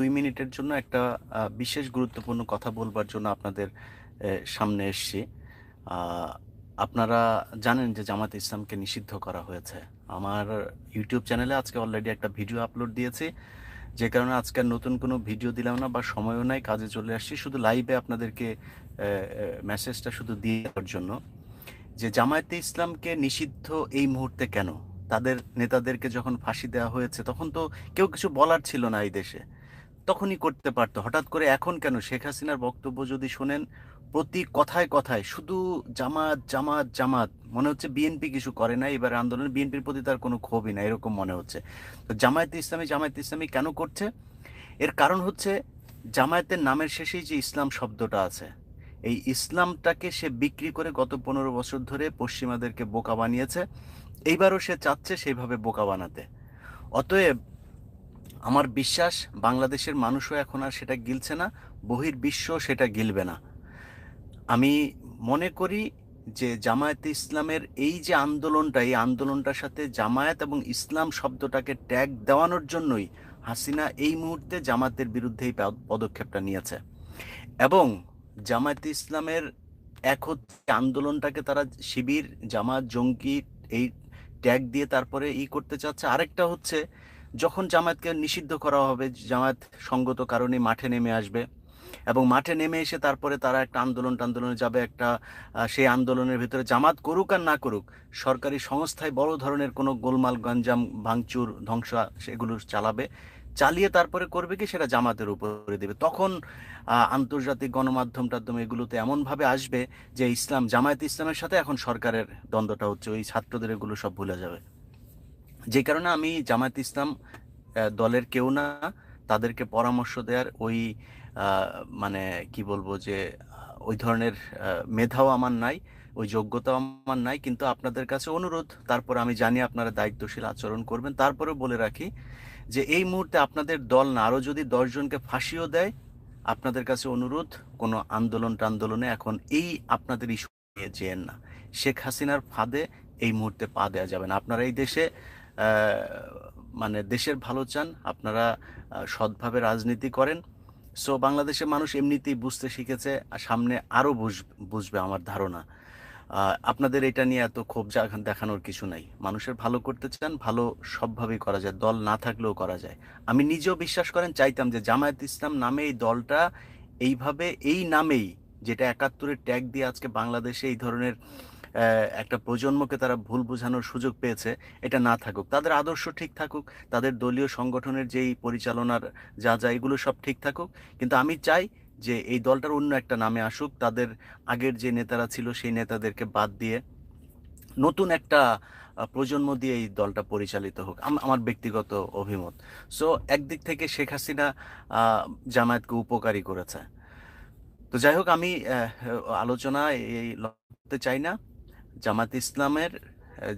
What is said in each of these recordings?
দুই মিনিটের জন্য একটা বিশেষ গুরুত্বপূর্ণ কথা বলবার জন্য আপনাদের সামনে এসেছি। আপনারা জানেন যে জামাত ইসলামকে নিষিদ্ধ করা হয়েছে। আমার ইউটিউব চ্যানেলে আজকে অলরেডি একটা ভিডিও আপলোড দিয়েছি। যে কারণে আজকে নতুন কোনো ভিডিও দিলাম না বা সময়ও নাই, কাজে চলে আসছি। শুধু লাইভে আপনাদেরকে মেসেজটা শুধু দিয়ে দেওয়ার জন্য। যে জামায়াতে ইসলামকে নিষিদ্ধ এই মুহূর্তে কেন? তাদের নেতাদেরকে যখন ফাঁসি দেওয়া হয়েছে, তখন তো কেউ কিছু বলার ছিল না এই দেশে। তখনই করতে পারতো। হঠাৎ করে এখন কেন? শেখ হাসিনার বক্তব্য যদি শোনেন, প্রতি কথায় কথায় শুধু জামাত জামাত জামাত, মনে হচ্ছে বিএনপি কিছু করে না এবার আন্দোলন বিএনপির প্রতি তার কোনো ক্ষোভই না এরকম মনে হচ্ছে। তো জামায়াতে ইসলামী জামায়াতে ইসলামী কেন করছে? এর কারণ হচ্ছে জামায়াতের নামের শেষেই যে ইসলাম শব্দটা আছে, এই ইসলামটাকে সে বিক্রি করে গত পনেরো বছর ধরে পশ্চিমাদেরকে বোকা বানিয়েছে, এইবারও সে চাচ্ছে সেইভাবে বোকা বানাতে। অতএব আমার বিশ্বাস, বাংলাদেশের মানুষও এখন আর সেটা গিলছে না, বহির্বিশ্ব সেটা গিলবে না। আমি মনে করি যে জামায়াতে ইসলামের এই যে আন্দোলনটা, এই আন্দোলনটার সাথে জামায়াত এবং ইসলাম শব্দটাকে ট্যাগ দেওয়ানোর জন্যই হাসিনা এই মুহূর্তে জামাতের বিরুদ্ধে এই পদ- পদক্ষেপটা নিয়েছে। এবং জামায়াতে ইসলামের এক হচ্ছে আন্দোলনটাকে তারা শিবির, জামাত, জঙ্গি এই ট্যাগ দিয়ে তারপরে ই করতে চাচ্ছে। আরেকটা হচ্ছে যখন জামায়াতকে নিষিদ্ধ করা হবে, জামায়াত সঙ্গত কারণে মাঠে নেমে আসবে এবং মাঠে নেমে এসে তারপরে তারা একটা আন্দোলন টান্দোলনে যাবে, একটা সেই আন্দোলনের ভিতরে জামাত করুক আর না করুক, সরকারি সংস্থায় বড় ধরনের কোনো গোলমাল, গঞ্জাম, ভাঙচুর, ধ্বংস সেগুলো চালাবে, চালিয়ে তারপরে করবে কি সেটা জামাতের উপরে দেবে। তখন আন্তর্জাতিক গণমাধ্যম টাধ্যম এগুলোতে এমনভাবে আসবে যে ইসলাম, জামায়াত ইসলামের সাথে এখন সরকারের দ্বন্দ্বটা হচ্ছে, ওই ছাত্রদের এগুলো সব ভুলে যাবে। যে কারণে আমি জামায়াত ইসলাম দলের কেউ না, তাদেরকে পরামর্শ দেওয়ার ওই মানে কি বলব যে ওই ধরনের মেধাও আমার নাই, ওই যোগ্যতাও আমার নাই, কিন্তু আপনাদের কাছে অনুরোধ, তারপর আমি জানি আপনারা দায়িত্বশীল আচরণ করবেন তারপরে বলে রাখি যে এই মুহূর্তে আপনাদের দল না, আরও যদি দশজনকে ফাঁসিও দেয়, আপনাদের কাছে অনুরোধ, কোনো আন্দোলন টান্দোলনে এখন এই আপনাদের ইস্যু নিয়ে যেন না। শেখ হাসিনার ফাঁদে এই মুহূর্তে পা দেওয়া যাবে না। আপনারা এই দেশে মানে দেশের ভালো চান, আপনারা সৎভাবে রাজনীতি করেন। সো বাংলাদেশের মানুষ এমনিতেই বুঝতে শিখেছে, আর সামনে আরও বুঝ, বুঝবে আমার ধারণা। আপনাদের এটা নিয়ে এত ক্ষোভ দেখানোর কিছু নাই। মানুষের ভালো করতে চান, ভালো সবভাবেই করা যায়, দল না থাকলেও করা যায়। আমি নিজেও বিশ্বাস করেন, চাইতাম যে জামায়াত ইসলাম নামে এই দলটা এইভাবে, এই নামেই, যেটা একাত্তরের ট্যাগ দিয়ে আজকে বাংলাদেশে এই ধরনের একটা প্রজন্মকে তারা ভুল বোঝানোর সুযোগ পেয়েছে, এটা না থাকুক। তাদের আদর্শ ঠিক থাকুক, তাদের দলীয় সংগঠনের যেই পরিচালনার যা যা, এগুলো সব ঠিক থাকুক। কিন্তু আমি চাই যে এই দলটার অন্য একটা নামে আসুক, তাদের আগের যে নেতারা ছিল সেই নেতাদেরকে বাদ দিয়ে নতুন একটা প্রজন্ম দিয়ে এই দলটা পরিচালিত হোক, আম- আমার ব্যক্তিগত অভিমত। সো একদিক থেকে শেখ হাসিনা জামায়াতকে উপকারী করেছে। তো যাই হোক, আমি আলোচনা এই করতে চাই না। জামাত ইসলামের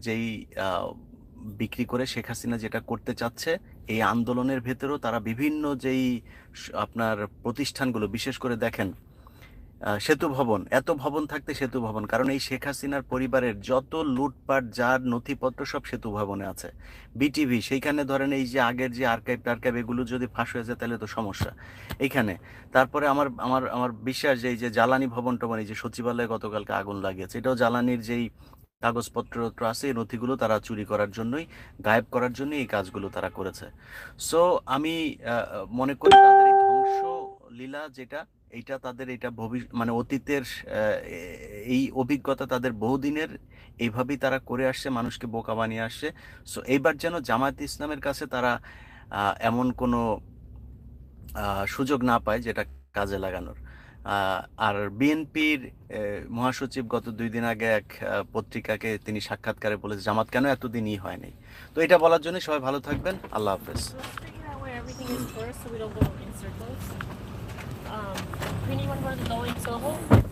যেই বিক্রি করে শেখ হাসিনা যেটা করতে চাচ্ছে, এই আন্দোলনের ভেতরেও তারা বিভিন্ন যেই আপনার প্রতিষ্ঠানগুলো, বিশেষ করে দেখেন সেতু ভবন, এত ভবন থাকতে সেতু ভবন, কারণ এই শেখ হাসিনার পরিবারের যত লুটপাট যার নথিপত্র সব সেতু ভবনে আছে। বিটিভি, সেইখানে ধরেন এই যে আগের যে আর্কাইভ টার্কাইভ, এগুলো যদি ফাঁস হয়ে যায় তাহলে তো সমস্যা। এইখানে, তারপরে আমার আমার আমার বিশ্বাস যে এই যে জ্বালানি ভবন টবন, এই যে সচিবালয়ে গতকালকে আগুন লাগিয়েছে, এটাও জ্বালানির যেই কাগজপত্র আছে, এই নথিগুলো তারা চুরি করার জন্যই, গায়েব করার জন্যই এই কাজগুলো তারা করেছে। সো আমি মনে করি তাদের লীলা যেটা, এইটা তাদের এটা ভবিষ্যৎ মানে অতীতের এই অভিজ্ঞতা তাদের বহুদিনের এইভাবেই তারা করে আসছে, মানুষকে বোকা বানিয়ে আসছে। সো এইবার যেন জামায়াত ইসলামের কাছে তারা এমন কোনো সুযোগ না পায় যেটা কাজে লাগানোর। আর বিএনপির মহাসচিব গত দুই দিন আগে এক পত্রিকাকে তিনি সাক্ষাৎকারে বলেছে, জামাত কেন এতদিনই হয়নি তো এটা বলার জন্য সবাই ভালো থাকবেন। আল্লাহ হাফেজ। Um, Queenie, want to go to the low in?